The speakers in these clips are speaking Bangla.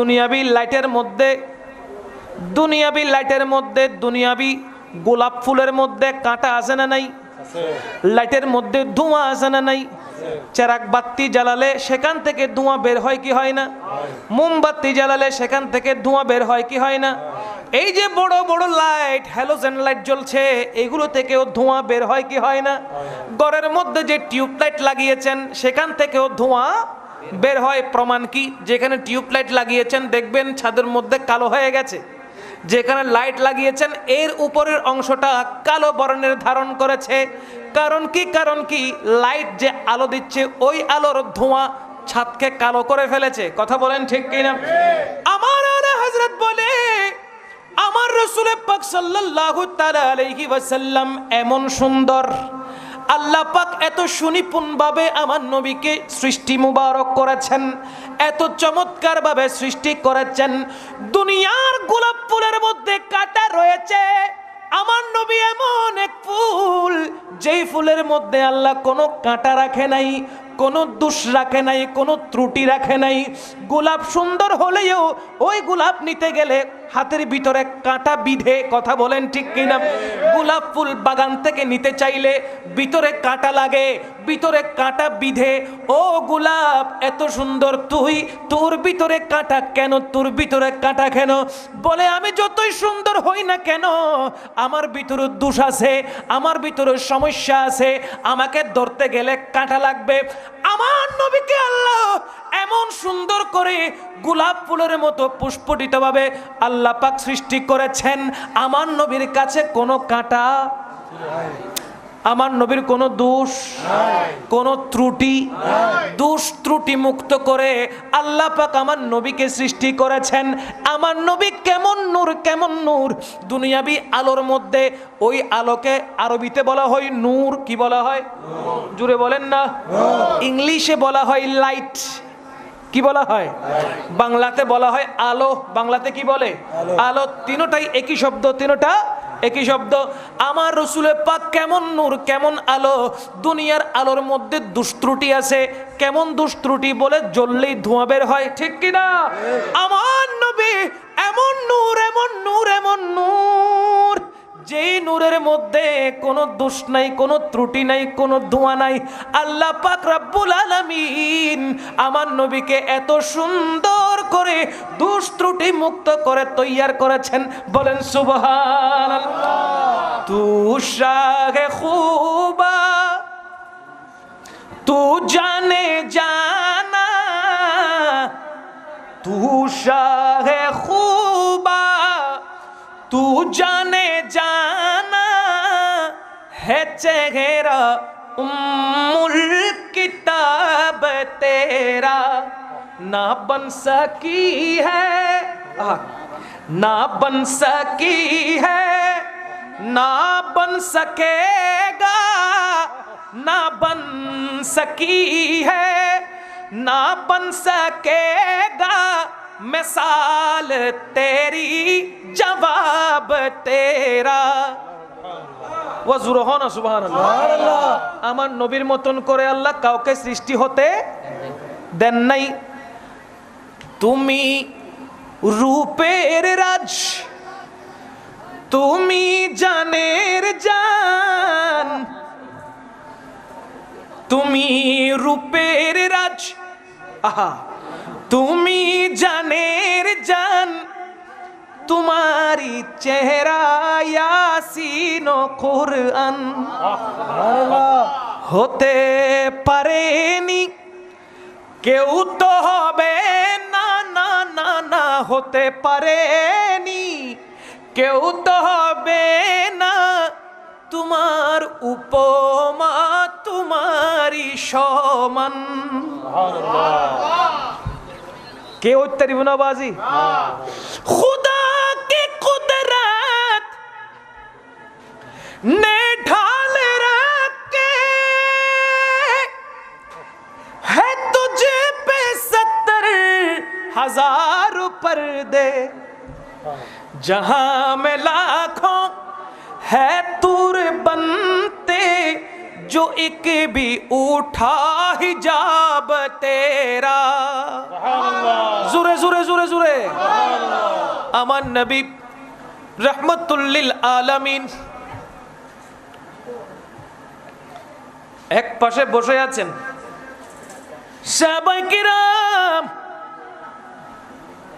দুনিয়াবি লাইটের মধ্যে দুনিয়াবি লাইটের মধ্যে দুনিয়াবি গোলাপ ফুলের মধ্যে কাঁটা আছে না নাই? লাইটের মধ্যে ধোঁয়া আছে না নাই? চেরাক বাতি জ্বালালে সেখান থেকে ধোঁয়া বের হয় কি হয় না? মোমবাতি জ্বালালে সেখান থেকে ধোঁয়া বের হয় কি হয় না? এই যে বড় বড় লাইট হ্যালোজেন লাইট জ্বলছে এগুলো থেকেও ধোঁয়া বের হয় কি হয় না? ঘরের মধ্যে যে টিউব লাইট লাগিয়েছেন সেখান থেকেও ধোঁয়া বের হয় প্রমাণ কি? যেখানে টিউব লাইট লাগিয়েছেন, দেখবেন ছাদের মধ্যে কালো হয়ে গেছে। যেখানে লাইট লাগিয়েছেন, এর উপরের অংশটা কালো বর্ণের ধারণ করেছে। কারণ কি? কারণ কি? লাইট যে আলো দিচ্ছে, ওই আলোর ধোঁয়া ছাদকে কালো করে ফেলেছে। কথা বলেন ঠিক কিনা? আমার আলা হযরত বলে, আমার রসুলের পাক সাল্লাল্লাহু তাআলা আলাইহি ওয়াসাল্লাম এমন সুন্দর আল্লাহ পাক এত সুনিপুণভাবে আমার নবীকে সৃষ্টি মুবারক করেছেন, এত চমৎকারভাবে সৃষ্টি করেছেন, দুনিয়ার গোলাপ ফুলের মধ্যে কাটা রয়েছে, আমার নবী এমন এক ফুল, যেই ফুলের মধ্যে আল্লাহ কোনো কাঁটা রাখে নাই, কোনো দোষ রাখে নাই, কোনো ত্রুটি রাখে নাই, গোলাপ সুন্দর হলেও ওই গোলাপ নিতে গেলে হাতের ভিতরে কাঁটা বিধে কথা বলেন ঠিক কিনা? গোলাপ ফুল বাগান থেকে নিতে চাইলে ভিতরে কাঁটা লাগে, ভিতরে কাঁটা বিধে। ও গোলাপ, এত সুন্দর তুই, তোর ভিতরে কাঁটা কেন, তোর ভিতরে কাঁটা কেন? বলে, আমি যতই সুন্দর হই না কেন, আমার ভিতরে দোষ আছে, আমার ভিতরে সমস্যা আছে, আমাকে ধরতে গেলে কাঁটা লাগবে। আমার নবীকে আল্লাহ এমন সুন্দর করে গোলাপ ফুলের মতো পুষ্পটিতভাবে আল্লাহ পাক সৃষ্টি করেছেন। আমার নবীর কাছে কোনো কাঁটা আমার নবীর কোনো দোষ কোনো ত্রুটি দোষ ত্রুটি মুক্ত করে আল্লাহ পাক আমার নবীকে সৃষ্টি করেছেন। আমার নবী কেমন নূর কেমন নূর? দুনিয়াবি আলোর মধ্যে ওই আলোকে আরবিতে বলা হয় নূর কি বলা হয়? জুড়ে বলেন না। ইংলিশে বলা হয় লাইট। কি বলা হয়? বাংলাতে বলা হয় আলো। বাংলাতে কি বলে? আলো। তিনোটাই একই শব্দ তিনোটা একই শব্দ। আমার রসুলের পাক কেমন নূর কেমন আলো? দুনিয়ার আলোর মধ্যে দুষ্ত্রুটি আছে। কেমন দুষ্ত্রুটি বলে জ্বললেই ধোঁয়া বের হয় ঠিক কিনা আমার নবী এমন নূর এমন নূর এমন নূর। যেই নূরের মধ্যে কোনো দোষ নাই কোনো ত্রুটি নাই কোনো ধোঁয়া নাই। আল্লাহ পাক রাব্বুল আলামিন আমার নবীকে এত সুন্দর করে দোষ ত্রুটি মুক্ত করে তৈয়ার করেছেন বলেন সুবহান তু শাহে খুবা তু জানে জানা तू शाह खूबा तू जाने जाना है चेहरा उम्मुल किताब तेरा ना बन सकी है आह, ना बन सकी है ना बन सकेगा ना बन सकी है ना बन सकेगा मिसाल तेरी जवाब तेरा ওয়াজুর হন সুবহান আমার নবীর মতন করে আল্লাহ কাউকে সৃষ্টি হতে দেন নাই। তুমি রূপের রাজ তুমি জানের জান তুমি রূপের রাজ আহা তুমি জানের জান তোমারি চেহারা ইয়াসিন কুরআন। হতে পারেনি কেউ তো হবে না না না না হতে পারেনি। কেউ তো হবে না তোমার উপমা তোমারই সমান। কে উত্তর বাজি হ্যাঁ। খুদা কে কুদরাত पर्दे जहां में लाखों है तुर बनते जो एक भी उठा हिजाब तेरा জুরে জুরে জুরে জুরে আমার নবী রহমতুল্লিল আলামিন এক পাশে বসে আছেন সাহাবায়ে কিরাম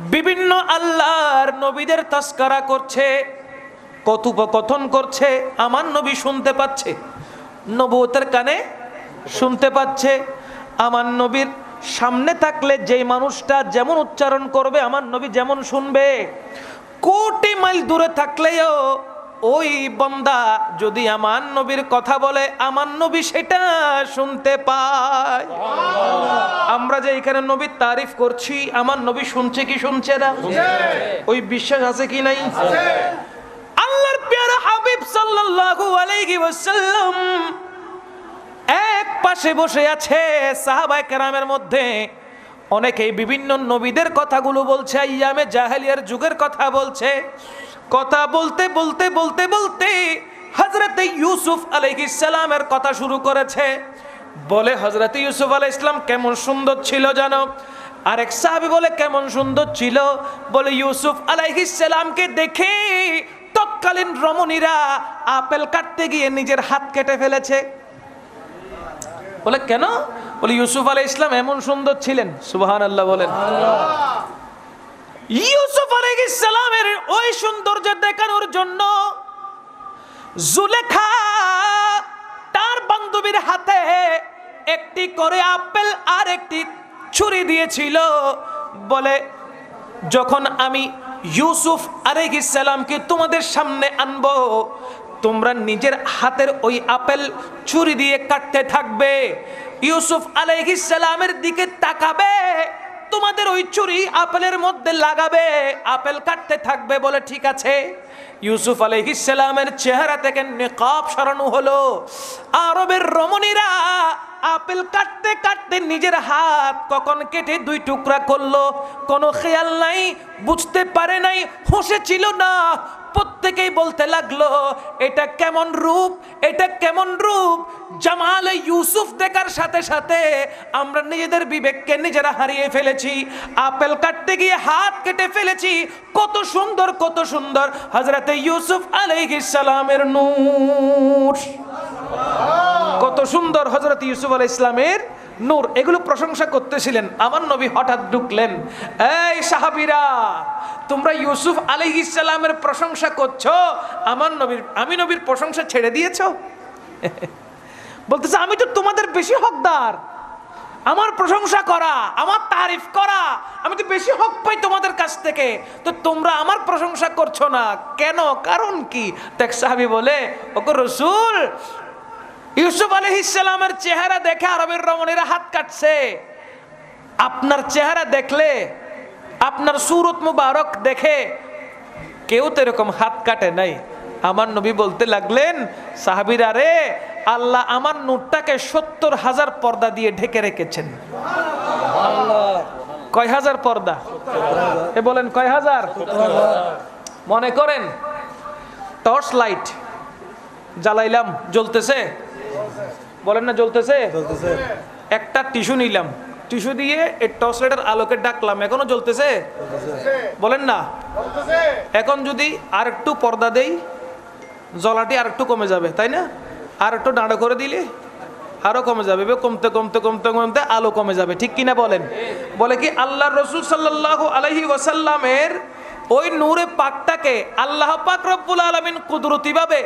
বিভিন্ন আল্লাহর নবীদের তাস্কারা করছে, কথোপকথন করছে, আমার নবী শুনতে পাচ্ছে নবতের কানে শুনতে পাচ্ছে, আমার নবীর সামনে থাকলে যেই মানুষটা যেমন উচ্চারণ করবে, আমার নবী যেমন শুনবে, কোটি মাইল দূরে থাকলেও ওই বন্দা যদি আমার নবীর কথা বলে, আমার নবী সেটা শুনতে পায়। আমরা যে এখানে নবীর তারিফ করছি, আমার নবী শুনছে কি শুনছে না? ওই বিশ্বাস আছে কি নাই? আল্লাহর পেয়ারা হাবিব সাল্লাল্লাহু আলাইহি ওয়াসাল্লাম এক পাশে বসে আছে সাহাবায়ে কেরামের মধ্যে। অনেকেই বিভিন্ন নবীদের কথাগুলো বলছে ইয়ামে জাহেলিয়ার যুগের কথা বলছে। কথা বলতে বলতে বলতে বলতে হজরতে ইউসুফ সালামের কথা শুরু করেছে। বলে হজরত ইউসুফ আলাই ইসলাম কেমন সুন্দর ছিল জানো? আরেক সাহাবি বলে কেমন সুন্দর ছিল? বলে ইউসুফ সালামকে দেখে তৎকালীন রমণীরা আপেল কাটতে গিয়ে নিজের হাত কেটে ফেলেছে। বলে কেন? বলে ইউসুফ আলাই ইসলাম এমন সুন্দর ছিলেন। সুবাহান আল্লাহ বলেন ইউসুফ আলাইহিস সালামের ওই সৌন্দর্য দেখানোর জন্য জুলেখা তার বান্ধবীর হাতে একটি করে আপেল আর একটি ছুরি দিয়েছিল। বলে, যখন আমি ইউসুফ সালামকে তোমাদের সামনে আনব, তোমরা নিজের হাতের ওই আপেল ছুরি দিয়ে কাটতে থাকবে। ইউসুফ সালামের দিকে তাকাবে তোমাদের ওই চুরি আপেলের মধ্যে লাগাবে আপেল কাটতে থাকবে বলে ঠিক আছে। ইউসুফ আলাইহিসসালামের চেহারা থেকে নিকাব সরানো হলো। আরবের রমণীরা আপেল কাটতে কাটতে নিজের হাত কখন কেটে দুই টুকরা করল, কোনো খেয়াল নাই, বুঝতে পারে নাই হোসে ছিল না। প্রত্যেকেই বলতে লাগল, এটা কেমন রূপ, এটা কেমন রূপ? জামাল ইউসুফ দেখার সাথে সাথে আমরা নিজেদের বিবেককে নিজেরা হারিয়ে ফেলেছি। আপেল কাটতে গিয়ে হাত কেটে ফেলেছি। কত সুন্দর কত সুন্দর। হজরতে ইউসুফ সালামের নূর। কত সুন্দর হজরত ইউসুফ আলাই ইসলামের নূর। এগুলো প্রশংসা করতেছিলেন। আমার নবী হঠাৎ ঢুকলেন। এই সাহাবিরা, তোমরা ইউসুফ আলী ইসলামের প্রশংসা করছ? আমার নবীর, আমি নবীর প্রশংসা ছেড়ে দিয়েছ? বলতেছে, আমি তো তোমাদের বেশি হকদার। আমার প্রশংসা করা, আমার তারিফ করা, আমি তো বেশি হক পাই তোমাদের কাছ থেকে। তো তোমরা আমার প্রশংসা করছ না, কেন? কারণ কি? দেখ, সাহাবি বলে ওকে রসুল, ইউসুফ আলী চেহারা দেখে আরবের রমণীরা হাত কাটছে। আপনার চেহারা দেখলে, আপনার সুরত মুবারক দেখে কেউ তো এরকম হাত কাটে নাই। আমার নবী বলতে লাগলেন, সাহাবিরা রে আল্লাহ আমার নূরটাকে সত্তর হাজার পর্দা দিয়ে ঢেকে রেখেছেন। কয় হাজার পর্দা? এ বলেন কয় হাজার? মনে করেন টর্চ লাইট জ্বালাইলাম জ্বলতেছে? বলেন না জ্বলতেছে? একটা টিস্যু নিলাম। টিস্যু দিয়ে এই টর্চ লাইটের আলোকে ডাকলাম এখনও জ্বলতেছে? বলেন না। এখন যদি আর একটু পর্দা দেই জ্বলাটি আর একটু কমে যাবে তাই না? আর একটু দাঁড়ো করে দিলে? আরও কমে যাবে। কমতে কমতে কমতে কমতে আলো কমে যাবে। ঠিক কিনা বলেন? বলে কি আল্লাহ রসুল সাল্লাহ আলহি ওয়াসাল্লামের ওই নূরে পাকটাকে আল্লাহ পাক রব্বুল আলমিন কুদরতি ভাবে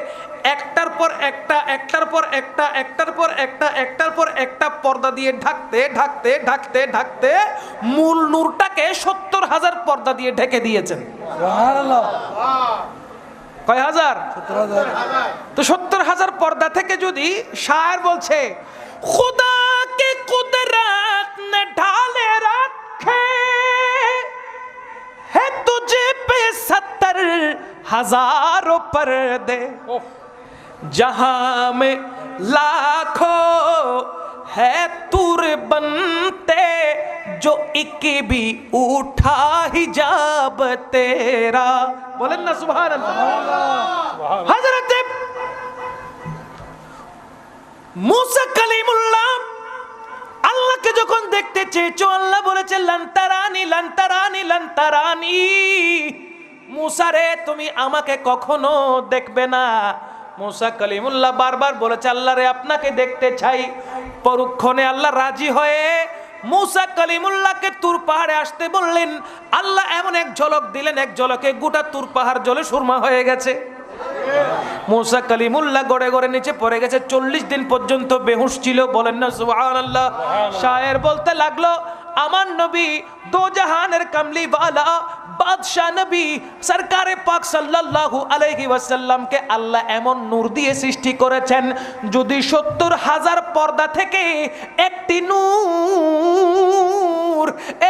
একটার পর একটা, একটার পর একটা, একটার পর একটা, একটার পর একটা পর্দা দিয়ে ঢাকতে ঢাকতে ঢাকতে ঢাকতে মূল নূরটাকে সত্তর হাজার পর্দা দিয়ে ঢেকে দিয়েছেন। কয় হাজার তো সত্তর হাজার পর্দা থেকে যদি শায়ের বলছে খুদা কে কুদরত নে ঢালে রাখে है तुझे पे सत्तर हजारों पर्दे जहां में लाखों है तुर बनते जो एक भी उठा हिजाब तेरा बोलें ना सुबह हजरत মুসা কালিমুল্লাহ আল্লাহকে যখন দেখতে চেয়েছো আল্লাহ বলেছে লান্তারানি লান্তারানি লান্তারানি মুসা রে তুমি আমাকে কখনো দেখবে না মুসা কালিমুল্লাহ বারবার বলেছে আল্লাহ রে আপনাকে দেখতে চাই পরক্ষণে আল্লাহ রাজি হয়ে মুসা কালিমুল্লাহকে তুর পাহাড়ে আসতে বললেন আল্লাহ এমন এক ঝলক দিলেন এক ঝলকে গোটা তুর পাহাড় জলে সুরমা হয়ে গেছে। মুসা কালিমুল্লাহ গড়ে গড়ে নিচে পড়ে গেছে চল্লিশ দিন পর্যন্ত বেহুশ ছিল বলেন না সুবহানাল্লাহ। শায়ের বলতে লাগল আমার নবী দো জাহানের কামলি বালা বাদশাহ নবী সরকারে পাক সাল্লাল্লাহু আলাইহি ওয়াসাল্লামকে আল্লাহ এমন নূর দিয়ে সৃষ্টি করেছেন, যদি সত্তর হাজার পর্দা থেকে একটি নূর,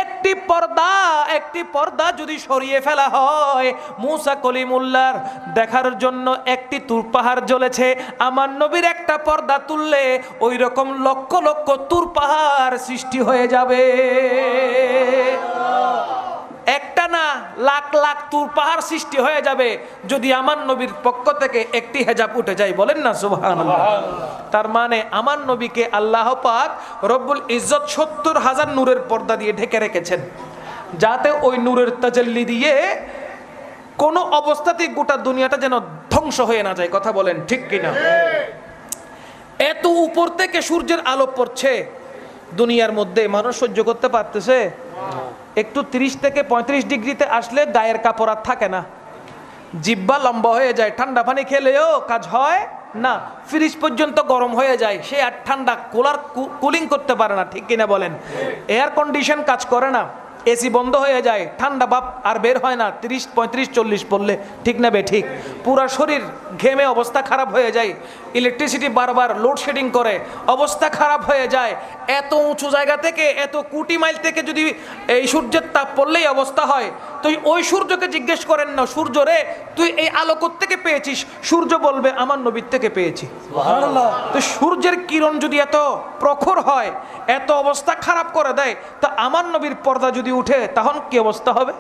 একটি পর্দা একটি পর্দা যদি সরিয়ে ফেলা হয়, মুসা কলিমুল্লার দেখার জন্য একটি তুর পাহাড় জ্বলেছে, আমার নবীর একটা পর্দা তুললে ওই রকম লক্ষ লক্ষ তুর পাহাড় সৃষ্টি হয়ে যাবে। একটা না লাখ লাখ তুর পাহাড় সৃষ্টি হয়ে যাবে যদি আমার নবীর পক্ষ থেকে একটি হেজাব উঠে যায় বলেন না সুবহান তার মানে আমার নবীকে আল্লাহ পাক রব্বুল ইজ্জত সত্তর হাজার নূরের পর্দা দিয়ে ঢেকে রেখেছেন। যাতে ওই নূরের তাজাল্লি দিয়ে কোনো অবস্থাতেই গোটা দুনিয়াটা যেন ধ্বংস হয়ে না যায় কথা বলেন ঠিক কিনা? এত উপর থেকে সূর্যের আলো পড়ছে দুনিয়ার মধ্যে মানুষ সহ্য করতে পারতেছে একটু 30 থেকে 35 ডিগ্রিতে আসলে গায়ের কাপড় আর থাকে না। জিব্বা লম্বা হয়ে যায়, ঠান্ডা পানি খেলেও কাজ হয় না। ফ্রিজ পর্যন্ত গরম হয়ে যায়, সে আর ঠান্ডা কুলার কুলিং করতে পারে না, ঠিক কিনা বলেন? এয়ার কন্ডিশন কাজ করে না, এসি বন্ধ হয়ে যায়, ঠান্ডা বাপ আর বের হয় না, তিরিশ, পঁয়ত্রিশ, চল্লিশ পড়লে ঠিক না বে ঠিক। পুরা শরীর ঘেমে অবস্থা খারাপ হয়ে যায় ইলেকট্রিসিটি বারবার লোডশেডিং করে, অবস্থা খারাপ হয়ে যায় এত উঁচু জায়গা থেকে এত কোটি মাইল থেকে যদি এই সূর্যের তাপ পড়লেই অবস্থা হয় তুই ওই সূর্যকে জিজ্ঞেস করেন না সূর্য রে তুই এই আলো থেকে পেয়েছিস? সূর্য বলবে আমার নবীর থেকে পেয়েছি। তো সূর্যের কিরণ যদি এত প্রখর হয় এত অবস্থা খারাপ করে দেয় তা আমার নবীর পর্দা যদি উঠে তখন কি অবস্থা হবে?